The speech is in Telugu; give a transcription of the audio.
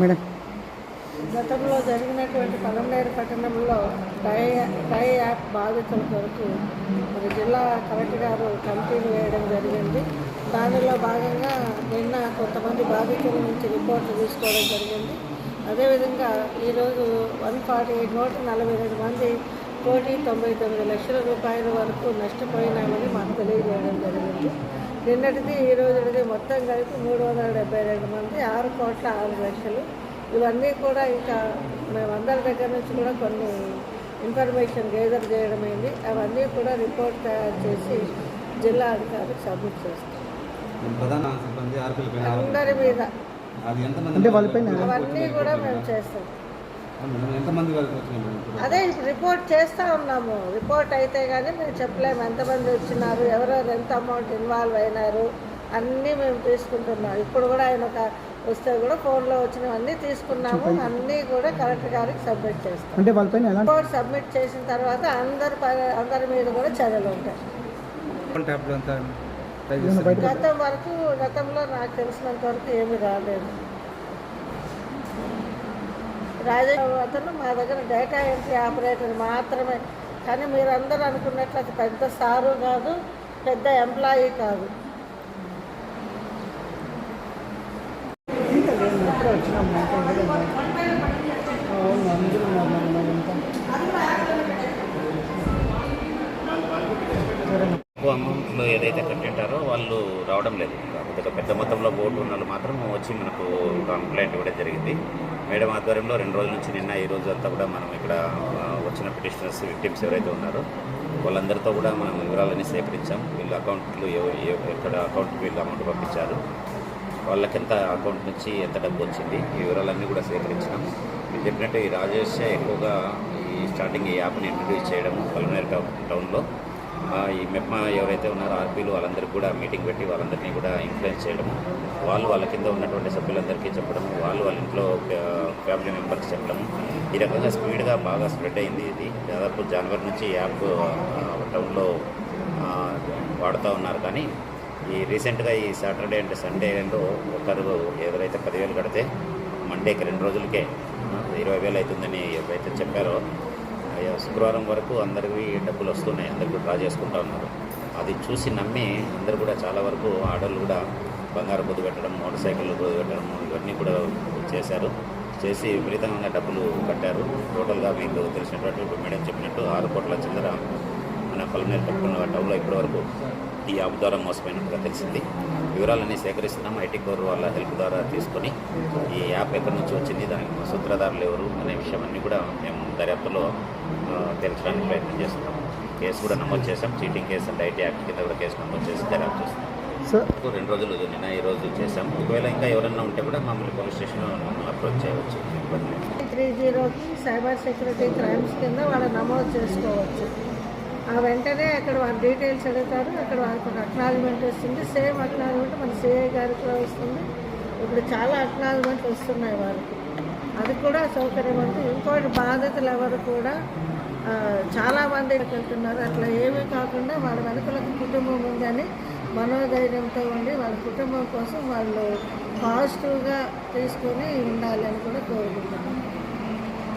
మేడం. గతంలో జరిగినటువంటి పలంనేరు పట్టణంలో డై డై యాప్ బాధితుల కొరకు మరి జిల్లా కలెక్టర్ గారు కమిటీలు వేయడం జరిగింది. దానిలో భాగంగా నిన్న కొంతమంది బాధితుల నుంచి రిపోర్ట్లు తీసుకోవడం జరిగింది. అదేవిధంగా ఈరోజు వన్ ఫార్టీ ఎయిట్ నూట నలభై రెండు మంది కోటి తొంభై తొమ్మిది లక్షల రూపాయల వరకు నష్టపోయినామని మాకు తెలియజేయడం జరిగింది. నిన్నటిది ఈ రోజుది మొత్తం కలిపి మూడు వందల డెబ్బై రెండు మంది ఆరు కోట్ల ఆరు లక్షలు. ఇవన్నీ కూడా ఇంకా మేమందరి దగ్గర నుంచి కూడా కొన్ని ఇన్ఫర్మేషన్ గేదర్ చేయడమైంది. అవన్నీ కూడా రిపోర్ట్ తయారు చేసి జిల్లా అధికారికి సబ్మిట్ చేస్తాం. అందరి మీద. అవన్నీ కూడా మేము చేస్తాం. ఎంతమంది? అదే ఇప్పుడు? రిపోర్ట్ చేస్తూ ఉన్నాము. రిపోర్ట్ అయితే కానీ మేము చెప్పలేము. ఎంతమంది వచ్చినారు ఎవరెవరు ఎంత అమౌంట్ ఇన్వాల్వ్ అయినారు అన్నీ మేము తీసుకుంటున్నాం. ఇప్పుడు కూడా ఆయన ఒక వస్తే కూడా ఫోన్లో వచ్చినవన్నీ తీసుకున్నాము. అన్నీ కూడా కలెక్టర్ గారికి సబ్మిట్ చేస్తాం. అంటే వాళ్ళపైన రిపోర్ట్ సబ్మిట్ చేసిన తర్వాత అందరి అందరి మీద కూడా చర్యలు ఉంటాయి. గతం వరకు గతంలో నాకు తెలిసినంత వరకు ఏమీ రాలేదు. రాజేష్ అతను మా దగ్గర డేటా ఎంట్రీ ఆపరేటర్ మాత్రమే. కానీ మీరందరూ అనుకున్నట్లు అది పెద్ద సారు కాదు పెద్ద ఎంప్లాయీ కాదు. అమౌంట్లో ఏదైతే కట్టింటారో వాళ్ళు రావడం లేదు. కాకపోతే పెద్ద మొత్తంలో బోర్డు ఉన్న వాళ్ళు మాత్రం వచ్చి మనకు కంప్లైంట్ ఇవ్వడం జరిగింది. మేడం ఆధ్వర్యంలో రెండు రోజుల నుంచి నిన్న ఈ రోజు అంతా కూడా మనం ఇక్కడ వచ్చిన పిటిషనర్స్ విక్టిమ్స్ ఎవరైతే ఉన్నారో వాళ్ళందరితో కూడా మనం వివరాలన్నీ సేకరించాం. వీళ్ళ అకౌంట్లు ఎక్కడ అకౌంట్కి వీళ్ళు అమౌంట్ పంపించారు. వాళ్ళకి ఎంత అకౌంట్ నుంచి ఎంత డబ్బు వచ్చింది ఈ వివరాలన్నీ కూడా సేకరించినాం. మీరు చెప్పినట్టు ఈ రాజేష్ ఎక్కువగా ఈ స్టార్టింగ్ ఈ యాప్ని ఇంట్రడ్యూస్ చేయడం పల్మనేర్ టౌన్లో ఈ మెప్మా ఎవరైతే ఉన్నారో ఆర్పీలు వాళ్ళందరికీ కూడా మీటింగ్ పెట్టి వాళ్ళందరినీ కూడా ఇన్ఫ్లుయెన్స్ చేయడము. వాళ్ళు వాళ్ళ కింద ఉన్నటువంటి సభ్యులందరికీ చెప్పడము. వాళ్ళు వాళ్ళ ఇంట్లో ఫ్యామిలీ మెంబర్స్ చెప్పడము. ఈ రకంగా స్పీడ్గా బాగా స్ప్రెడ్ అయింది ఇది. దాదాపు జనవరి నుంచి యాప్ టౌన్లో వాడుతూ ఉన్నారు. కానీ ఈ రీసెంట్గా ఈ సాటర్డే అండ్ సండేలో ఒకరు ఎవరైతే పదివేలు కడితే మండేకి రెండు రోజులకే ఇరవై వేలు అవుతుందని ఎవరైతే చెప్పారో అయ్యా శుక్రవారం వరకు అందరికీ డబ్బులు వస్తున్నాయి అందరికీ డ్రా చేసుకుంటా ఉన్నారు. అది చూసి నమ్మి అందరు కూడా చాలా వరకు ఆర్డర్లు కూడా బంగారు పొద్దు పెట్టడం మోటార్ సైకిళ్ళు పొద్దు పెట్టడం ఇవన్నీ కూడా చేశారు. చేసి విపరీతంగా డబ్బులు కట్టారు. టోటల్గా మీకు తెలిసినటువంటి ఇప్పుడు మేడం చెప్పినట్టు ఆరు కోట్ల చిల్లర మన పల్మనేరు కట్టుకున్న టౌన్లో ఇప్పటివరకు ఈ యాప్ ద్వారా మోసపోయినట్టుగా తెలిసింది. వివరాలన్నీ సేకరిస్తున్నాం. ఐటీ కోర్ వాళ్ళ హెల్ప్ ద్వారా తీసుకొని ఈ యాప్ ఎక్కడి నుంచి వచ్చింది దానికి సూత్రధారులు ఎవరు అనే విషయం అన్నీ కూడా మేము దర్యాప్తులో ఆ, తేల్చడానికి ప్రయత్నం చేస్తున్నాం. కేసు కూడా నమోదు చేశాం. Cheating case and IT act కింద కూడా కేసు నమోదు చేసి దర్యాప్తు చేస్తున్నాం. సార్ రెండు రోజులు నిన్న ఈ రోజు చేశాం. ఒకవేళ ఇంకా ఎవరైనా ఉంటే కూడా మమ్మల్ని పోలీస్ స్టేషన్లో మమ్మల్ని అప్రోచ్ చేయవచ్చు. త్రీ జీరోకి సైబర్ సెక్యూరిటీ క్రైమ్స్ కింద వాళ్ళు నమోదు చేసుకోవచ్చు. ఆ వెంటనే అక్కడ వాళ్ళ డీటెయిల్స్ అడుగుతారు. అక్కడ వారికి ఒక అక్నాలజ్మెంట్ వస్తుంది. సేమ్ అక్నాలజ్మెంట్ మన సిఐ గారికి కూడా వస్తుంది. ఇప్పుడు చాలా అక్నాలజ్మెంట్లు వస్తున్నాయి వారికి. అది కూడా సౌకర్యం ఉంది ఇంకోటి బాధితులు ఎవరు కూడా చాలామంది వెళ్తున్నారు. అట్లా ఏమీ కాకుండా వాళ్ళ వెనుకలకు కుటుంబం ఉందని మనోధైర్యంతో ఉండి వాళ్ళ కుటుంబం కోసం వాళ్ళు పాజిటివ్గా తీసుకొని ఉండాలి కోరుకుంటున్నారు